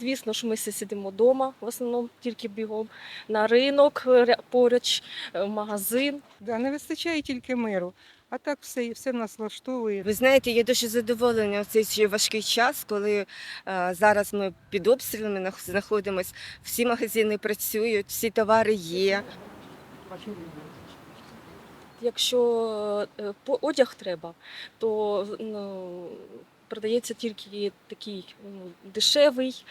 Звісно ж, ми сидимо вдома, в основному тільки бігом на ринок поруч, е, в магазин. Да, не вистачає тільки миру. А так все, все нас влаштовує. Ви знаєте, я дуже задоволена в цей важкий час, коли е, зараз ми під обстрілами нах- знаходимось. Всі магазини працюють, всі товари є. Якщо е, по- одяг треба, то ну, продається тільки такий ну, дешевий,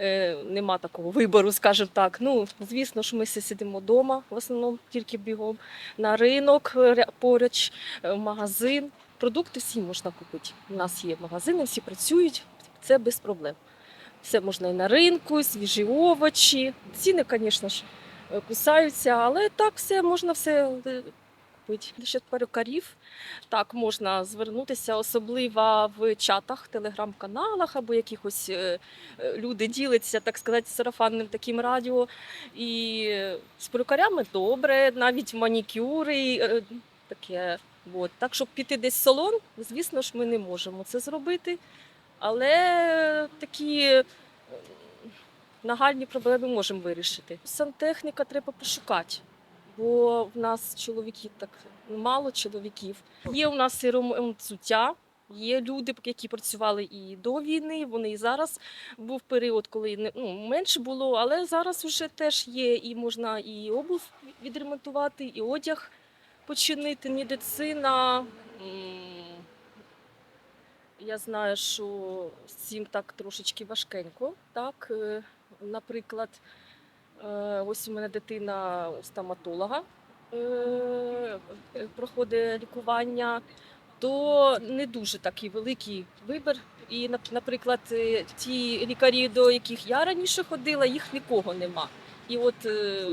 е, нема такого вибору, скажімо так. Ну, звісно ж, ми сидимо вдома, в основному тільки бігом на ринок поруч, е, в магазин. Продукти всі можна купити. У нас є магазини, всі працюють, це без проблем. Все можна і на ринку, свіжі овочі. Ціни, звісно ж, е, кусаються, але так все можна все купити. Щодо перукарів, так можна звернутися, особливо в чатах, телеграм-каналах або якихось е, е, люди діляться, так сказати, сарафанним таким радіо. І з перукарями добре, навіть манікюри, е, таке. От. Так, щоб піти десь в салон, звісно ж, ми не можемо це зробити. Але такі нагальні проблеми можемо вирішити. Сантехніка треба пошукати, бо в нас чоловіків так мало чоловіків. Є у нас і ремонт взуття. Є люди, які працювали і до війни. Вони і зараз був період, коли не ну, менше було, але зараз вже теж є і можна і обув відремонтувати, і одяг починити, медицина. Я знаю, що з цим так трошечки важкенько. Так, Е, наприклад, ось у мене дитина у стоматолога е, е, проходить лікування, то не дуже такий великий вибір. І, нап- наприклад, е, ті лікарі, до яких я раніше ходила, їх нікого нема. І от е,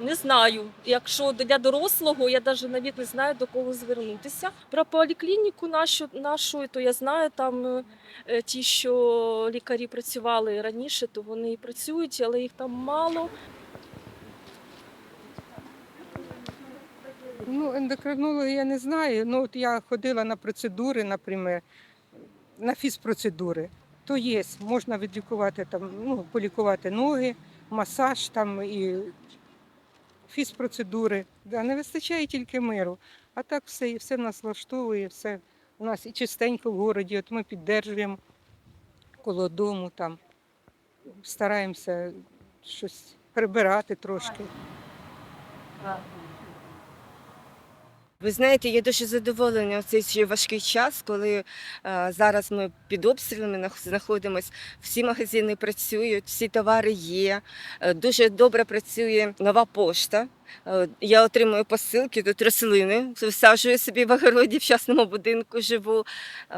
не знаю, якщо для дорослого, я навіть навіть не знаю до кого звернутися. Про поліклініку нашу, нашу то я знаю, там е, е, ті, що лікарі працювали раніше, то вони і працюють, але їх там мало. Ну, ендокринологи я не знаю. Ну, от я ходила на процедури, наприклад, на фізпроцедури. То є, можна відлікувати там, ну, полікувати ноги, масаж там і фізпроцедури. Да, не вистачає тільки миру. А так все, все нас влаштовує, все у нас і чистенько в городі. От ми піддержуємо коло дому там, стараємося щось прибирати трошки. Ви знаєте, я дуже задоволена в цей ще важкий час, коли е, зараз ми під обстрілами знаходимося. Всі магазини працюють, всі товари є. Е, Дуже добре працює нова пошта. Е, Я отримую посилки, тут рослини, всаджую собі в огороді в частному будинку живу.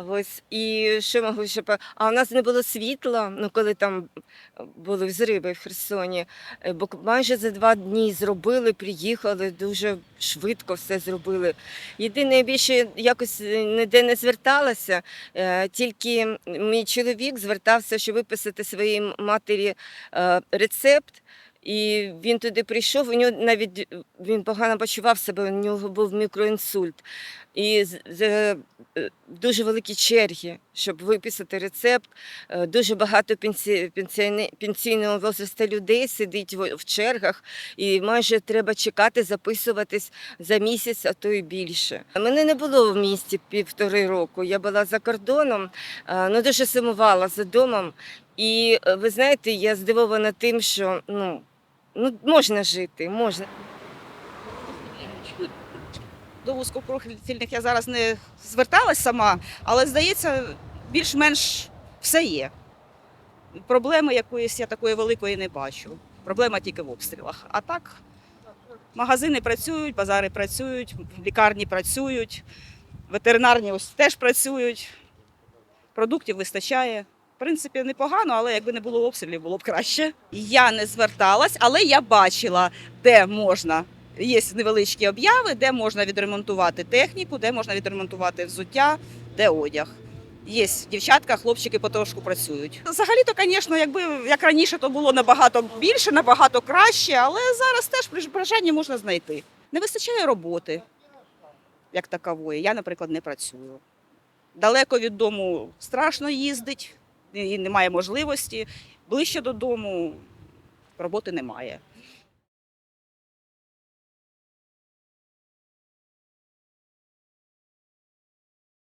Ось і що можу ще А у нас не було світла, ну коли там були взриви в Херсоні. Е, Бо майже за два дні зробили, приїхали, дуже швидко все зробили. Єдине, я більше якось ніде не зверталася, е, тільки мій чоловік звертався, щоб виписати своїй матері рецепт. І він туди прийшов, у нього навіть він погано почував себе, у нього був мікроінсульт. І з- е, дуже великі черги, щоб виписати рецепт. Е, Дуже багато пенсі- пенсіоне- пенсійного возрасту людей сидить в чергах, і майже треба чекати, записуватись за місяць, а то й більше. Мене не було в місті півтори року. Я була за кордоном, е, ну дуже сумувала за домом. І е, ви знаєте, я здивована тим, що ну, ну можна жити, можна. до вузькопрофільних я зараз не зверталась сама, але здається, більш-менш все є. Проблеми якоїсь я такої великої не бачу. Проблема тільки в обстрілах. А так, магазини працюють, базари працюють, лікарні працюють, ветеринарні ось теж працюють, продуктів вистачає. В принципі, непогано, але якби не було обстрілів, було б краще. Я не зверталась, але я бачила, де можна Є невеличкі обяви, де можна відремонтувати техніку, де можна відремонтувати взуття, де одяг. Є дівчатка, хлопчики потрошку працюють. Взагалі-то, звісно, якби як раніше, то було набагато більше, набагато краще, але зараз теж при бажанні можна знайти. Не вистачає роботи як такової. Я, наприклад, не працюю. Далеко від дому страшно їздить, і немає можливості. Ближче додому роботи немає.